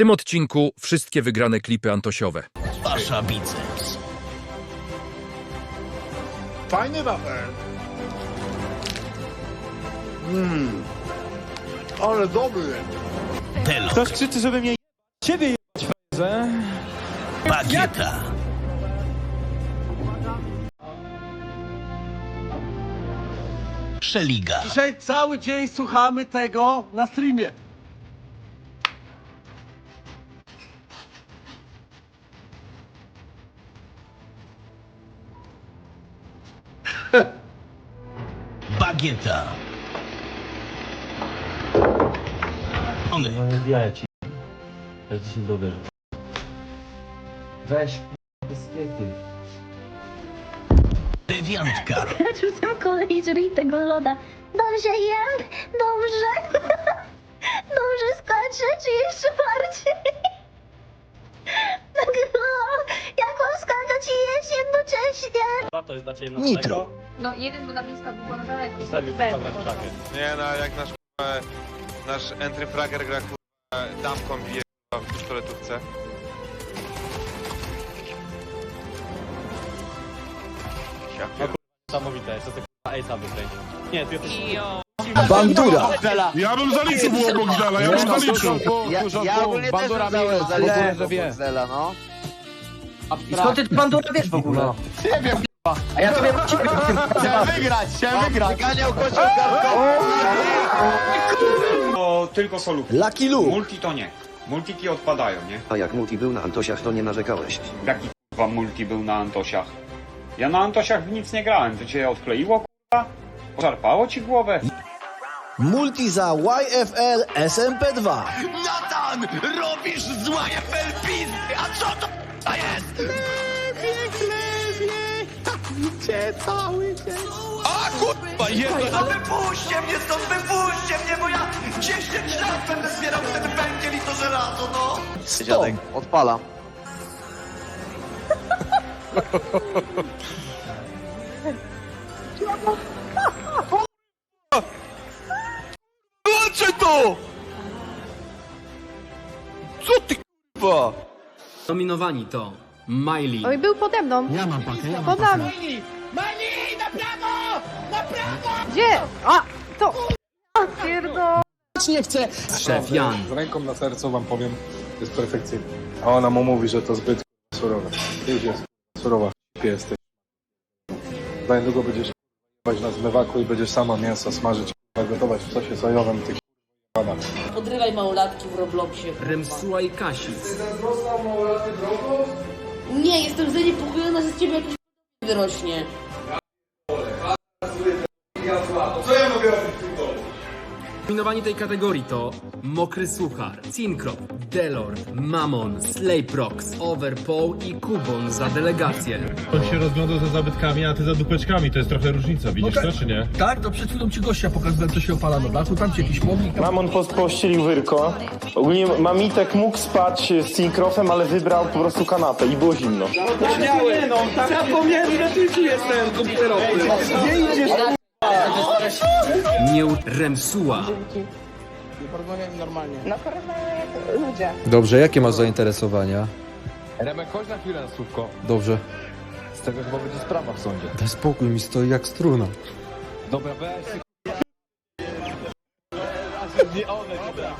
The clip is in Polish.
tym odcinku wszystkie wygrane klipy Antosiowe. Pasza biceps. Fajny wafel. Mmm. Ale dobry. Delok. Ktoś krzyczy, żeby mnie ciebie jebać, frajerze. Bagieta. Szeliga. Dzisiaj cały dzień słuchamy tego na streamie. Bagieta. Ony. No nie ci. Ja ci się dowierzę. Weź, dyskiety. Dewiantka. Rzucam kolej żryj tego loda. Dobrze jem, dobrze. Dobrze skaczę, czy jeszcze To jest dla ciebie Nitro. No jeden był na blisko, był na daleko. Zostawił Nie no, jak nasz kurwa, nasz entry fragger gra kurwa damką bije kurwa, w pistoletówce. Ja pier... Niesamowite, jeszcze sobie Ace'a wykręcił. Nie, ty jesteś... Bandura. Ja bym zaliczył było Bogdala, ja bym zaliczył. Ja, ja ogólnie też bym założył zaliczył Bogdala, no. I skąd ty bandura wiesz w ogóle? Nie wiem, A ja tobie chciałem wygrać, chciałem wygrać. Wyganiał kocioł. To tylko solówki. Lucky Luke. Multi to nie. Multiki odpadają, nie? A jak multi był na Antosiach, to nie narzekałeś. Jaki kurwa multi był na Antosiach? Ja na Antosiach w nic nie grałem. To cię odkleiło kurwa? Poszarpało ci głowę? Multi za YFL SMP2. Natan! Robisz zła FL pizdy! A co to k***a jest? A kurwa, jedno... No wypuśćcie mnie stąd, wypuśćcie mnie, bo ja 10 lat będę zbierał ten węgiel i to żelazo, no! Dziadek, odpalam. Wyłączę to! Co ty kurwa? Nominowani to Miley, Oj, był pode mną. Ja mam pakę, ja mam Pod nami. Gdzie? A, to... A, Pierdo... Szef Jan, Z ręką na sercu wam powiem, jest perfekcyjny. A ona mu mówi, że to zbyt surowe. Ty już jest surowa, jesteś. Za niedługo będziesz na zmywaku i będziesz sama mięso smażyć, gotować w sosie sojowym, ty k***a. Podrywaj małolatki w Robloxie. Remsuła i Kasis, Nie, jestem zaniepokojona, że z ciebie jakiś wyrośnie. Nominowani tej kategorii to Mokry Suchar, Cinkrop, Delord, Mamon, Slayprox, Overpoł i Kubon za delegację. On się rozglądał za zabytkami, a ty za dupeczkami. To jest trochę różnica, widzisz to, czy nie? Tak, to przed chwilą ci gościa pokazałem, co się opala na dachu, tam ci jakiś pomnik. Mamon post pościelił wyrko. Ogólnie Mamitek mógł spać z Cinkrofem, ale wybrał po prostu kanapę i było zimno. Nie no, zapomniałem, że ty ci jestem komputerowy. Nie idziesz Miał Remsuła, Dobrze, jakie masz zainteresowania? Remek, chodź na chwilę na słówko. Dobrze. Z tego chyba będzie sprawa w sądzie. Daj spokój, mi stoi jak struna. Dobra, weź Nie one, dobra.